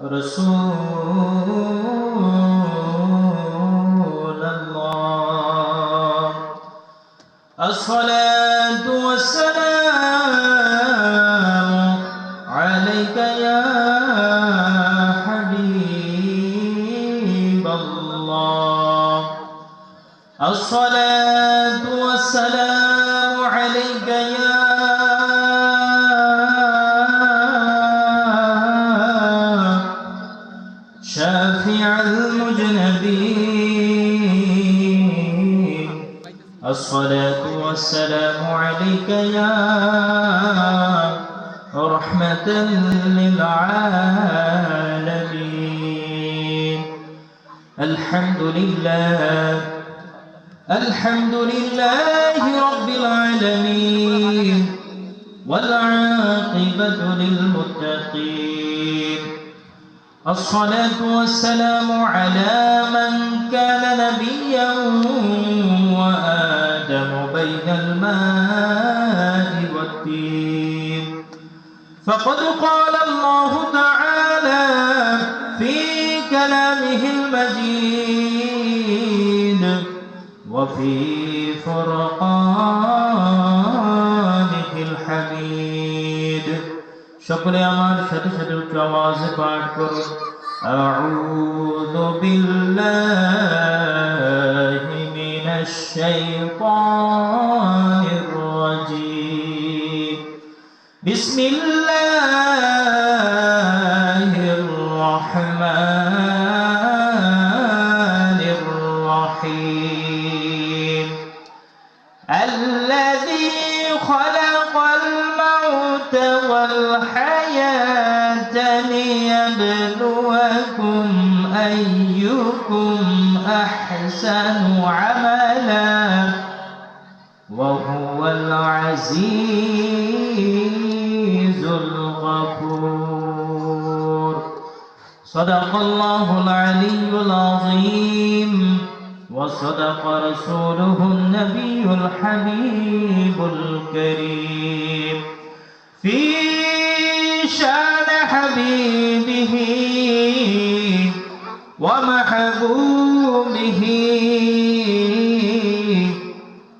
رسول رحمة للعالمين. الحمد لله الحمد لله رب العالمين والعاقبة للمتقين. الصلاة والسلام على من كان نبيا وآدم بين الماء والدين فقد قال الله تعالى في كلامه المجيد وفي فرقانه الحميد সকলে আমার সাথে সাথে উচ্চ আওয়াজে পাঠ করুন أعوذ بالله من الشيطان الرجيم بسم الله الموت والحياة ليبلوكم أيكم أحسن عملا وهو العزيز الغفور. صدق الله العلي العظيم. وصدق رسوله النبي الحبيب الكريم. في شان حبيبه ومحبوبه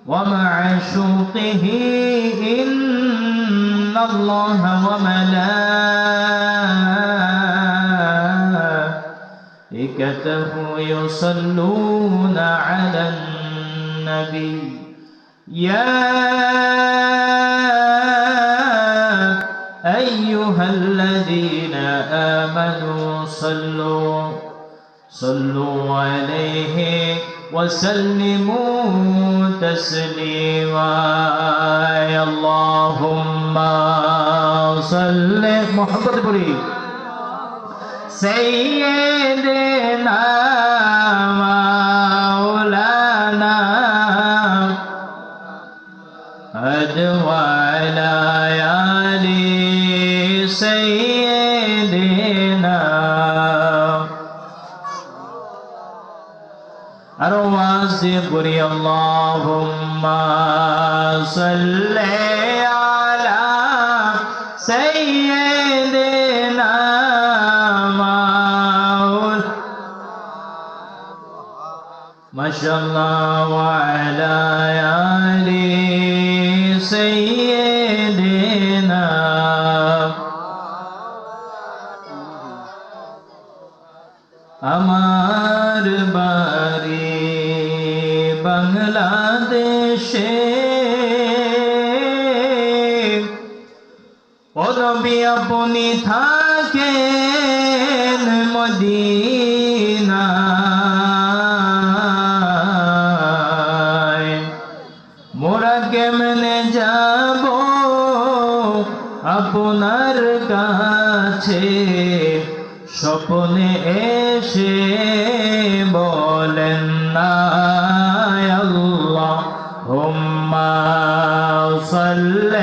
ومعشوقه إن الله وملائكته يصلون على النبي. يا الذين آمنوا صلوا صلوا عليه وسلموا تسليما. يا اللهم صل محمد بري سيدنا পড়ি আল্লাহুম্মা সাল্লি আলা সাইয়্যিদিনা থাকেন মদিনায় মোরা কেমনে যাব আপনার কাছে? স্বপ্নে এসে বলেন না আল্লাহ হুম্মা সাল্লি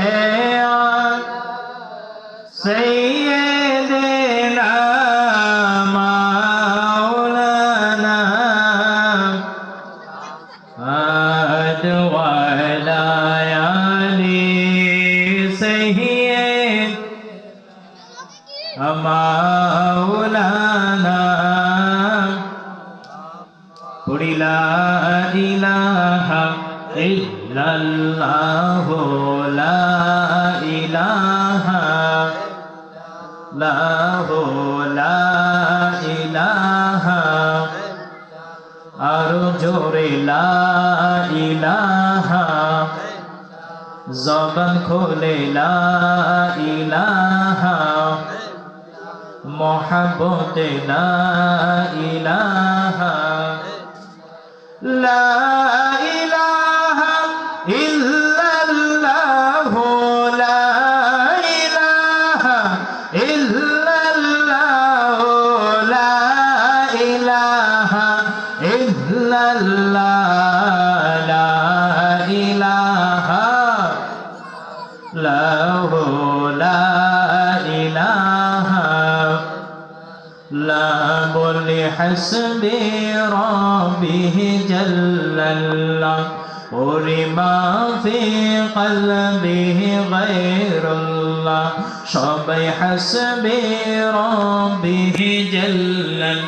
জবান খোলে ইলাহা মোহাব্বতে লা ইলাহা লা حسبي ربه جل الله ورما في قلبه غير الله সবাই হাসবে রব্বিহি জাল্লাল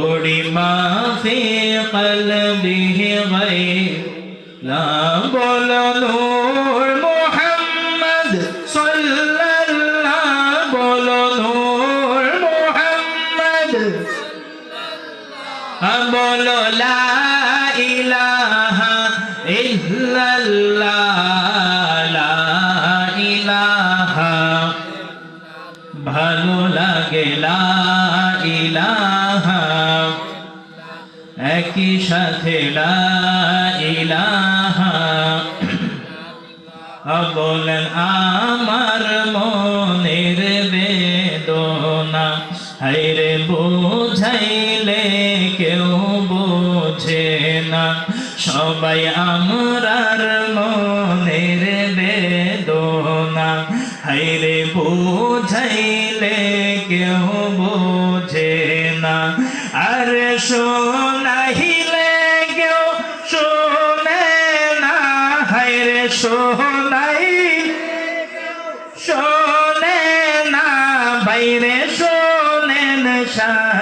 ওরি মা ফি কলবিহি গায়র লা বলো ভালো লাগে ইলাহা। একই সাথে ইলাহা। বলেন, আমার মনের বেদনা হাইরে বোঝাইলে কেউ বোঝে না। সবাই আমরার শোনাই। শোনে না বাইরে শোনেন শাহে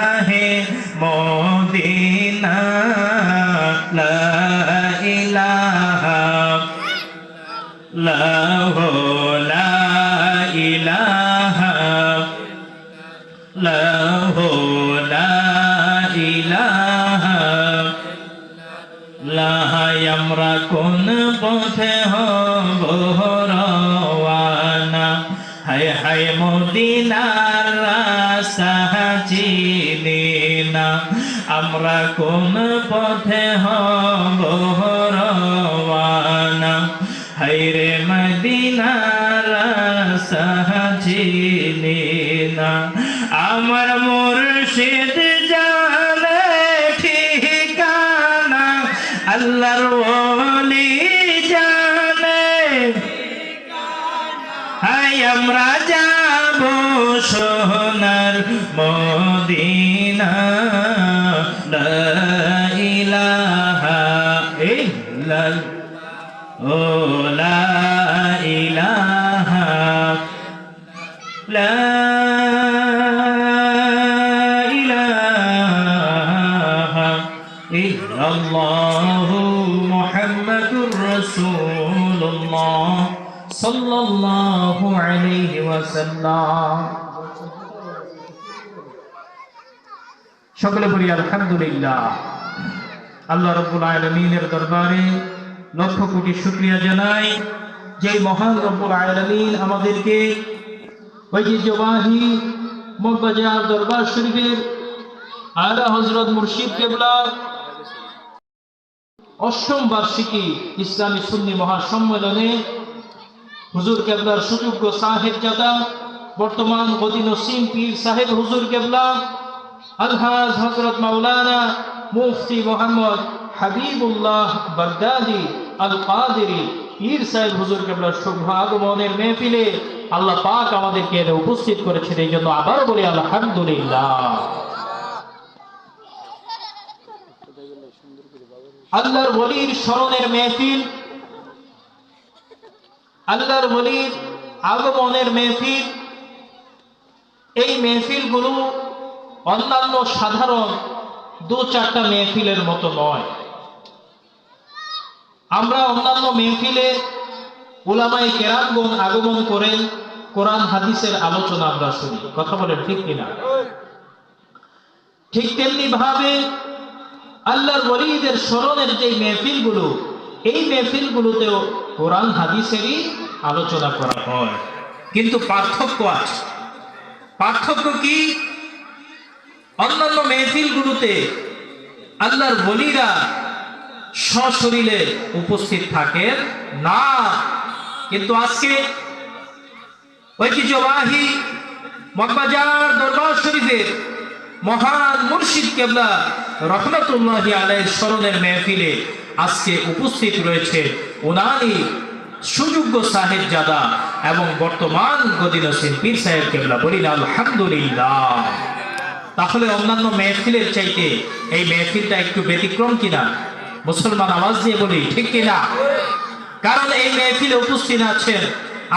কোন পথে হব রওয়ানা হায় মুহাম্মাদুর রাসূলুল্লাহ সাল্লাল্লাহু আলাইহি ওয়াসাল্লাম সকলে বলি, আলহামদুলিল্লাহ। আল্লাহ রব্বুল আলামিনের দরবারে লক্ষ কোটি শুকরিয়া জানাই যে মহান রব্বুল আলামিন আমাদেরকে ঐতিহ্যবাহী মগবাজার দরবার শরীফের আলা হজরত মুর্শিদ কেবলা অষ্টম বার্ষিকী ইসলামী সুন্নি মহাসম্মেলনে হুজুর কেবলার সুযোগ্য সাহেব জাদা, বর্তমান গদি নসিম পীর সাহেব হুজুর কেবলা, আলহাজ হজরত মাওলানা মুফতি মোহাম্মদ হাবিবুল্লাহ বাগদাদি আল কাদেরি পীর সাহেব হুজুর কেবলার শুভ আগমনের মেহফিলে আল্লাহ পাক আমাদেরকে উপস্থিত করেছেন। এই জন্য আবার বলি, আলহামদুলিল্লাহ। আল্লাহর বলির স্মরণের মেহফিল, আল্লাহর বলির আগমনের মেহফিল, এই মেহফিলগুলো অন্যান্য সাধারণ দু চারটা মেহফিলের মতো নয়। আমরা অন্যান্য মেহফিলে উলামাই কেরামগণ আগমন করেন, কোরআন হাদিসের আলোচনা আমরা শুনি। কথা বলেন ঠিক কিনা? ঠিক তেমনি ভাবে আল্লাহর ওলিদের স্মরণের যে মেহফিলগুলো, এই মেহফিলগুলোতেও কোরআন, হাদিসেরই আলোচনা করা হয়। কিন্তু পার্থক্য আছে। পার্থক্য কি? অন্যান্য মেহফিলগুলোতে আল্লাহর বলিরা সশরীরে উপস্থিত থাকেন না। কিন্তু আজকে ঐতিহ্যবাহী মকবাজার দরবার শরীফের মহান মুর্শিদ কেবলা রহমতুল্লাহ আলাইহির স্মরণের মেহফিলে আজকে উপস্থিত রয়েছে ওনারই সুযোগ্য সাহেব জাদা এবং বর্তমান গদিন হোসেন পীর সাহেব কেবলা বলিন আলহামদুলিল্লাহ। তাহলে অন্যান্য মেহফিলের চাইতে এই মেহফিলটা একটু ব্যতিক্রম কিনা? মুসলমান আওয়াজ দিয়ে বলি, ঠিক কিনা? কারণ এই মেহফিলে উপস্থিত আছেন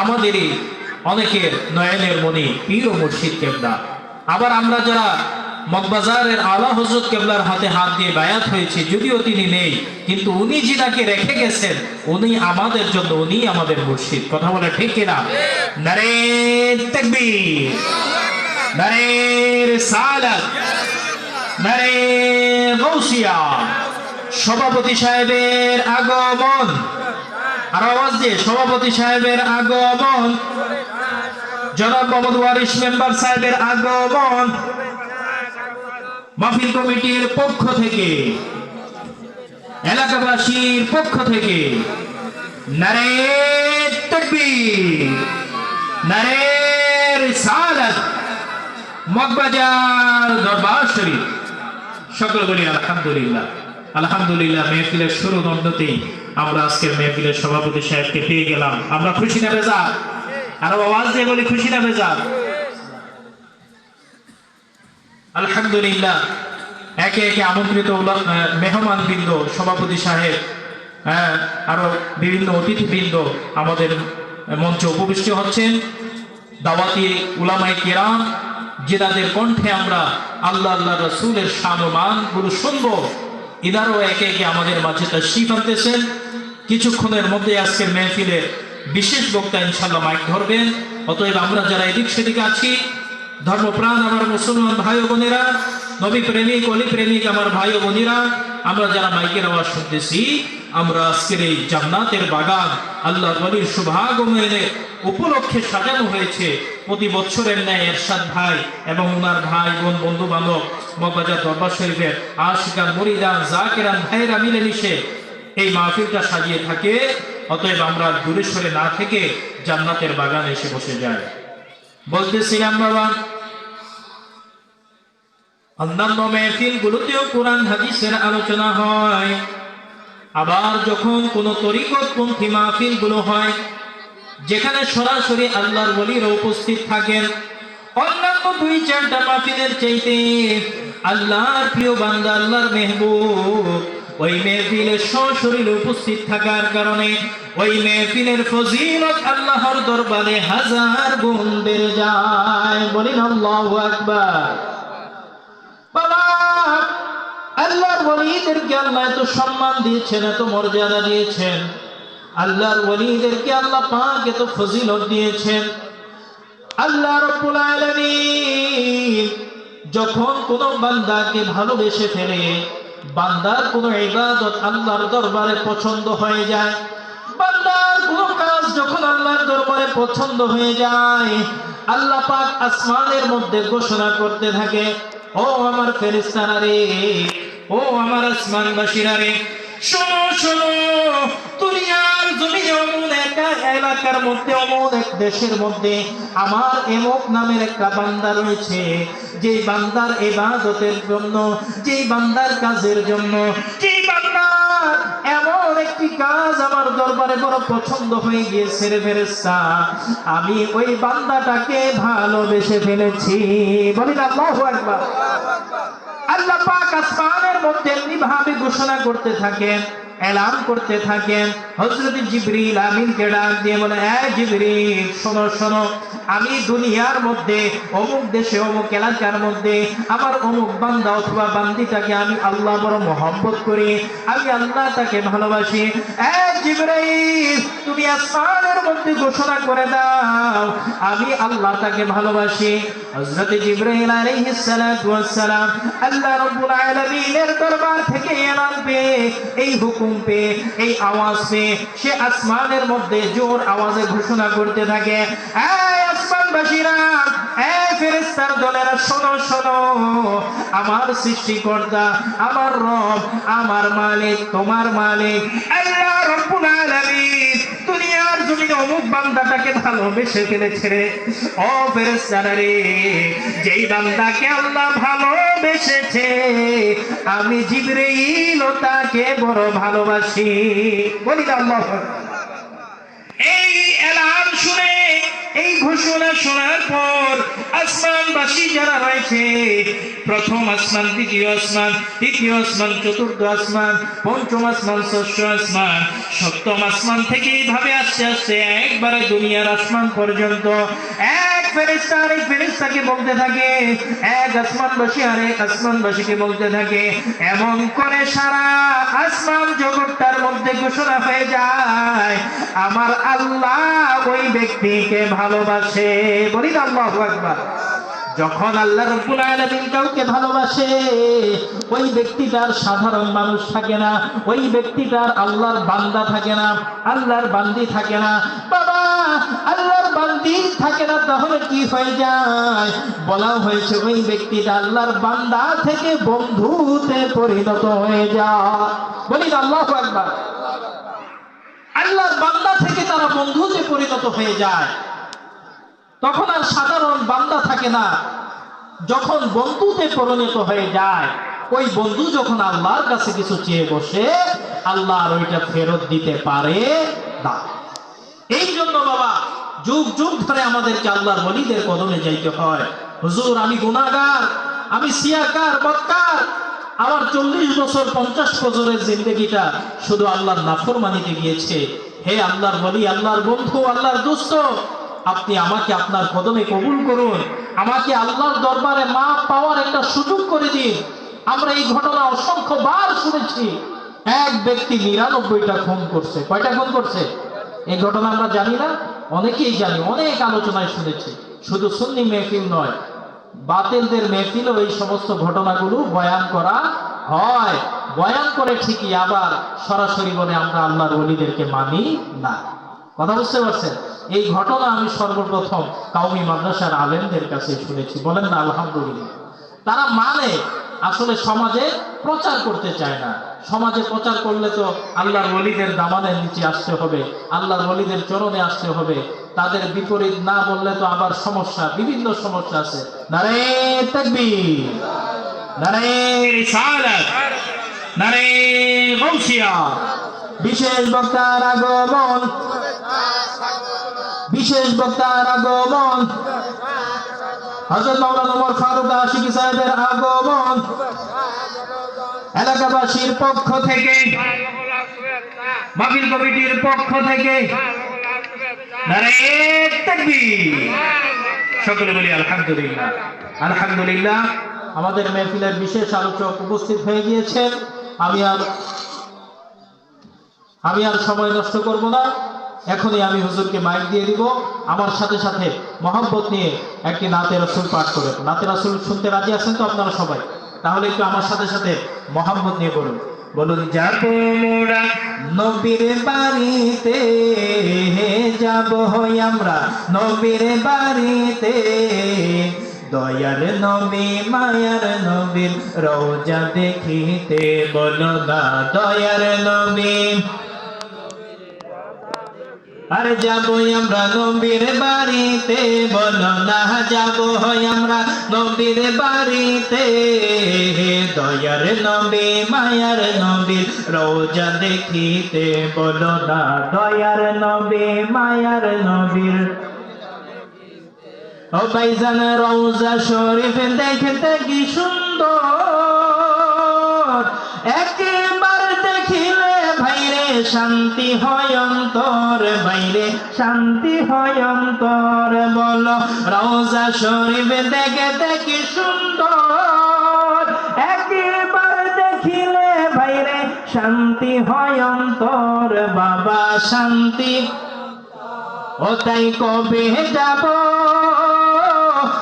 আমাদেরই অনেকের নয়নের মনি পীর মুর্শিদ কেবলা। আবার আমরা যারা মগবাজারের আলা হজরত কেবলার হাতে হাত দিয়ে বায়াত হয়েছে, যদিও তিনি নেই, কিন্তু উনি যিনাকে রেখে গেছেন, উনি আমাদের জন্য উনি আমাদের মুর্শিদ। কথা বলে ঠিক কিনা? নারে তাকবীর সালাত নারে গৌসিয়া সভাপতি সাহেবের আগমন। আর আওয়াজ দিয়ে, সভাপতি সাহেবের আগমন। জনাব মোহাম্মদ ওয়ারিস মেম্বার সাহেবের আগমন। মাহফিল কমিটির পক্ষ থেকে, এলাকাবাসীর পক্ষ থেকে আলহামদুলিল্লাহ। শুরু আমরা আজকের সভাপতি সাহেবকে পেয়ে গেলাম। আমরা খুশি না বেজা আরও আওয়াজ দিয়ে বলি, খুশি না বেজা আলহামদুলিল্লাহ, একে একে আমন্ত্রিত মেহমান বৃন্দ, সভাপতি সাহেব হ্যাঁ আরও বিভিন্ন অতিথিবৃন্দ আমাদের মঞ্চে উপবিষ্ট হচ্ছেন। দাওয়াতি উলামাই কেরাম জেদাদের কণ্ঠে আমরা আল্লাহ আল্লাহ রসুলের সানমানগুলো শুনব, ইনারও একে একে আমাদের মাঝে তার আনতেছেন। কিছুক্ষণের মধ্যে আজকের মেহফিলের বিশেষ বক্তা ইনশাল্লাহ মাইক ধরবেন। অতএব আমরা যারা এদিক সেদিকে আছি ধর্মপ্রাণ আমার মুসলমান ভাই বোনেরা, নবী প্রেমিক, অলি প্রেমিক আমার ভাই বোনেরা, আমরা যারা মাইকের আওয়াজ শুনতেছি, আমরা আজকের এই জান্নাতের বাগান, আল্লাহ নবীর শুভাগমনে উপলক্ষে সাজানো হয়েছে। প্রতি বছরের ন্যায় এরশাদ ভাই এবং ওনার ভাই, বোন বন্ধু বান্ধব মগবাজার দরবার শরীফের আশিকান মরিদান জাকেরান ভাইরা মিলে মিশে এই মাহফিলটা সাজিয়ে থাকে। অতএব আমরা দূরে সরে না থেকে জান্নাতের বাগানে এসে বসে যাই। বলতেছিলাম, বাবা, অন্যান্য মেহফিল গুলোতেও কোরআন, হাদিসের আলোচনা হয়। আবার যখন কোন তরিকতপন্থী মাহফিলগুলো হয়, যেখানে সরাসরি আল্লাহর বলিরা উপস্থিত থাকেন, অন্যান্য দুই চারটা মাহফিলের চাইতে আল্লাহর প্রিয় বান্দা, আল্লাহর মেহবুব ওই মেহফিলে সশরীরে উপস্থিত থাকার কারণে ওই মেহফিলের ফজিলত আল্লাহর দরবারে হাজার গুণ বেড়ে যায়। বলিন আল্লাহু আকবার। আল্লাহর ওলিদেরকে আল্লাহ এত সম্মান দিয়েছেন, এত মর্যাদা দিয়েছেন। আল্লাহর ওলিদেরকে আল্লাহ পাক এত ফজিলত দিয়েছেন। আল্লাহ রব্বুল আলামিন যখন কোন বান্দাকে ভালোবেসে ফেলে বান্দার কোন ইবাদত আল্লাহর দরবারে পছন্দ হয়ে যায়। বান্দার কোন কাজ যখন আল্লাহর দরবারে পছন্দ হয়ে যায়, আল্লাহ পাক আসমানের মধ্যে ঘোষণা করতে থাকে, ও আমার ফেরেশতারা রে, ও আমার আসমানবাসীরা রে, শোনো শোনো দেশের মধ্যে আমার এমক নামের একটা বান্দা রয়েছে। যে বান্দার জন্য যে বান্দার কাজের জন্য এমন একটি কাজ আমার দরবারে বড় পছন্দ হয়ে গিয়েছে আমি ওই বান্দাটাকে ভালোবেসে ফেলেছি। বলি না আল্লাহু আসমানের মধ্যে এমনি ভাবে ঘোষণা করতে থাকেন এলান করতে থাকেন। হজরত জিবরিল আমিনকে ডাক দিয়ে বলে এ জিবরিল শোনো শোনো আমি দুনিয়ার মধ্যে, অমুক দেশে, অমুক এলাকার মধ্যে, আমার অমুক বান্দা অথবা বান্দিটাকে আমি আল্লাহ বড় মহব্বত করি। আমি আল্লাহ তাকে ভালোবাসি তুমি আসমানের মধ্যে ঘোষণা করে দাও, আমি আল্লাহ তাকে ভালোবাসি সালাম দরবার থেকে এই হুকুম এই সে আসমানের মধ্যে জোর আওয়াজে ঘোষণা করতে থাকে। আসমানবাসীরা শোনো শোনো। আমার রব, আমার মালিক, তোমার মালিক। দুনিয়ার অমুক বান্দাটাকে ভালোবেসে ফেলেছে রে। ও ফেরেশতারা রে যেই বান্দাকে আল্লাহ ভালোবেসেছে, আমি জিবরাইল তাকে বড় ভালোবাসি। বলি আল্লাহ এই এলান শুনে এই ঘোষণা শোনার পর আসমানবাসী যারা রয়েছে, প্রথম আসমান, দ্বিতীয় আসমান, তৃতীয় আসমান, চতুর্থ আসমান, পঞ্চম আসমান, ষষ্ঠ আসমান, সপ্তম আসমান থেকে এইভাবে আস্তে আস্তে একবারে দুনিয়ার আসমান পর্যন্ত এক আমার আল্লাহ ওই ব্যক্তিকে ভালোবাসে। বলি যখন আল্লাহ কাউকে ভালোবাসে, ওই ব্যক্তিটার সাধারণ মানুষ থাকে না, ওই ব্যক্তিটার আল্লাহর বান্দা থাকে না, আল্লাহর বান্দি থাকে না। বাবা বান্দি থাকে না, তাহলে কি হয়ে যায়? বলা হয়েছে ওই ব্যক্তিটা আল্লাহর বান্দা থেকে বন্ধুতে পরিণত হয়ে যায়। বলি আল্লাহু আকবার। আল্লাহর বান্দা থেকে তারা বন্ধুতে পরিণত হয়ে যায়। তখন আর সাধারণ বান্দা থাকে না। যখন বন্ধুতে পরিণত হয়ে যায়, ওই বন্ধু যখন আল্লাহর কাছে কিছু চেয়ে বসে, আল্লাহ আর ওইটা ফেরত দিতে পারে না। এই জন্য বাবা যুগ যুগ ধরে আমাদেরকে আল্লাহর বলিদের কদমে যাইতে হয়। হুজুর, আমি গুনাহগার, আমি সিয়াকার বদকার। আমার চল্লিশ বছর, পঞ্চাশ বছরের জিন্দগিটা শুধু আল্লাহর নাফর মানিতে গিয়েছে। হে আল্লাহর বলি আল্লাহর বন্ধু, আল্লাহর দোস্ত আপনি আমাকে আপনার কদমে কবুল করুন। আমাকে আল্লাহর দরবারে মা পাওয়ার একটা সুযোগ করে দিন। আমরা এই ঘটনা অসংখ্য বার শুনেছি। এক ব্যক্তি নিরানব্বইটা খুন করছে। কয়টা খুন করছে? এই ঘটনা আমরা জানি না, অনেকেই জানি, অনেক আলোচনায় শুনেছি। শুধু সুন্নি মেহফিল নয়, বাতিলদের মেহফিলও এই সমস্ত ঘটনাগুলো বয়ান করা হয়। বয়ান করে ঠিকই, আবার সরাসরি বলে আমরা আল্লাহর ওলিদেরকে মানি না। কথা বুঝতে পারছেন? এই ঘটনা আমি সর্বপ্রথম কাউমি মাদ্রাসার আলেমদের কাছে শুনেছি। বলেন না, আলহামদুলিল্লাহ। তারা মানে আসলে সমাজে প্রচার করতে চায় না। সমাজে প্রচার করলে তো আল্লাহর ওলিদের দামানের নিচে আসতে হবে, আল্লাহর ওলিদের চরণে আসতে হবে। তাদের বিপরীত না বললে তো আবার সমস্যা, বিভিন্ন সমস্যা আছে। নারে তাকবীর, নারে নারে গৌসিয়া বিশেষ বক্তার আগমন, বিশেষ বক্তার আগমন। মাওলানা ফারুক আশিকি সাহেবের আগমন এলাকাবাসীর পক্ষ থেকে মাহফিল কমিটির পক্ষ থেকে সকলে বলি আলহামদুলিল্লাহ। আলহামদুলিল্লাহ, আমাদের মেহফিলের বিশেষ আলোচক উপস্থিত হয়ে গিয়েছেন। আমি আর আমি আর সময় নষ্ট করব না। এখনই আমি হুজুরকে মাইক দিয়ে দিব। আমার সাথে সাথে মহব্বত নিয়ে একটি নাতে রসুল পাঠ করে নাতে রসুল শুনতে রাজি আছেন তো আপনারা সবাই? তাহলে একটু আমার সাথে সাথে মোহাম্মদ নিয়ে বলুন। বলুন, যাব মোরা নবীর বাড়িতে যাব হই আমরা নবীর বাড়িতে। দয়ার নবী, মায়ার নবীর রোজা দেখিতে বলো না দয়ার নবী আর যাব আমরা নবীর বাড়িতে, বলো না যাব হয় আমরা নবীর বাড়িতে। দয়ার নবী, মায়ার নবীর রোজা দেখিতে বলো না দয়ার নবী, মায়ার নবীর ও ভাইজান রওজা শরীফ দেখতে কি সুন্দর। ভাই শান্তি হয় অন্তর, বাইরে শান্তি হয় অন্তর, বলো। রওজা শরীফ দেখে দেখি সুন্দর। একবার দেখিলে বাইরে শান্তি হয় অন্তর, বাবা শান্তি। ও তাই কবে যাব?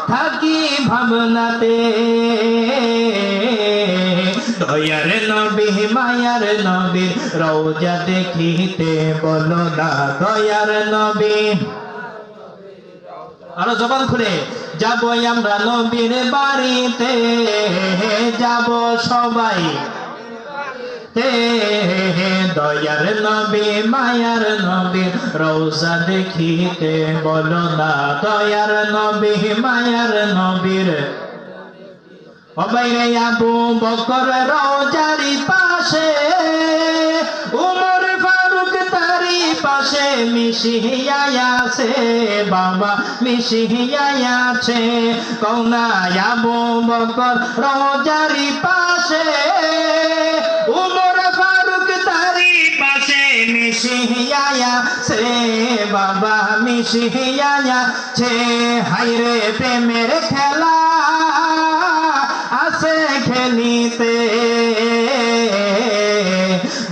থাকি ভাবনাতে। দয়ার নবী, মায়ার নবীর রওজা দেখিতে বলো না দয়ার নবী। আরও জবান খুলে, যাব আমরা নবীর বাড়িতে, যাব সবাই। দয়ার নবী, মায়ার নবী রোজা দেখিতে বলো না দয়ার নবী, মায়ার নবীর অবাইরে পাশে উমর ফারুক তারি পাশে মিশিয়াছে বাবা মিশিয়াছে কৌনা আবু বকর রোজারি পাশে উমর ফারুক তারি পাশে মিশিয়া সে বাবা মিশিয়া ছে হাইরে প্রেমের খেলা খেলিতে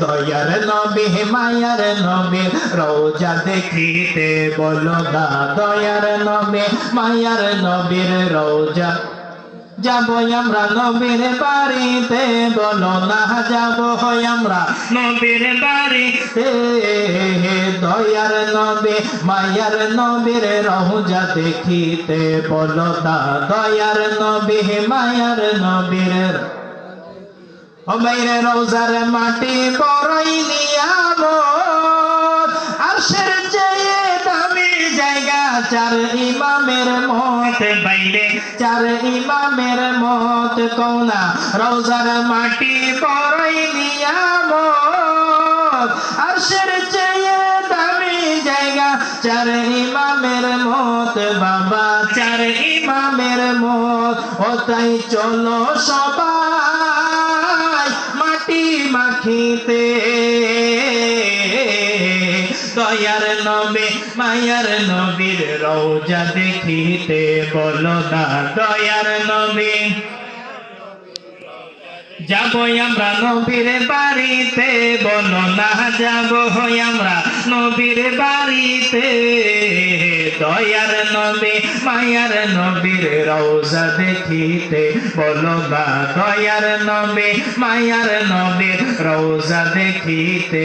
দয়ার নবী মায়ার নবী রোজা দেখিতে বলো না। দয়ার নবী মায়ার নবীর রোজা যাব আমরা নবীর বাড়িতে, বলো না যাব আমরা নবীর বাড়িতে। দয়ার নবী, মায়ার নবীর রহুজা দেখিতে বলো না। দয়ার নবী, মায়ার নবীর বাইরে রোজার মাটি বড়ই আরশের চেয়ে দামি জায়গা চার ইমামের মত বাইরে, চার ইমামের মত কোনা রোজার মাটি বড়ই নিয়ামত। আরশের চেয়ে দামি জায়গা, চার ইমামের মত বাবা, চার ইমামের মত, ও তাই চলো সবাই মাটি মাখিতে। দয়ার নবী মায়ার নবীর রওজা দেখিতে বলো না দয়ার নবী। যাব আমরা নবীর বাড়িতে বলো না যাব আমরা নবীর বাড়িতে। দয়ার নবী, মায়ার নবীর রওজা দেখিতে বলো না দয়ার নবী, মায়ার নবীর রওজা দেখিতে।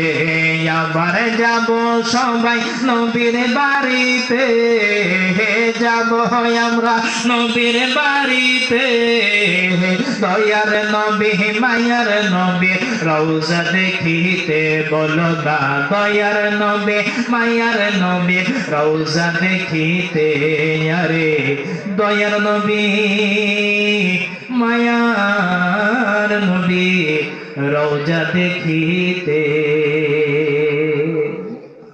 আবার যাব সবাই নবীর বাড়িতে যাব আমরা নবীর বাড়িতে। দয়ার নবী মায়ার নবী, রওজা দেখিতে বলো দয়ার নবী, মায়ার নবী, রওজা দেখিতে, আরে দয়ার নবী, মায়ার নবী, রওজা দেখিতে।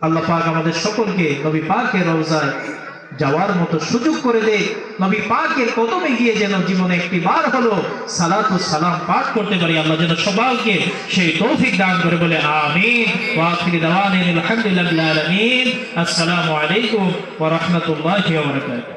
আল্লাহ পাক আমাদের সকলকে নবী পাকের রওজায় যাওয়ার মতো সুযোগ করে দে। নবী পাকের কদমে গিয়ে যেন জীবনে একটি বার হলো সালাতু সালাম পাঠ করতে পারি। আল্লাহ যেন সবাইকে সেই তৌফিক দান করে বলে, আমিন। ওয়া দাওয়ানিল দাওয়ানা আলহামদুলিল্লাহি আলামিন। আসসালামু আলাইকুম ওয়া রাহমাতুল্লাহি ওয়া বারাকাতুহু।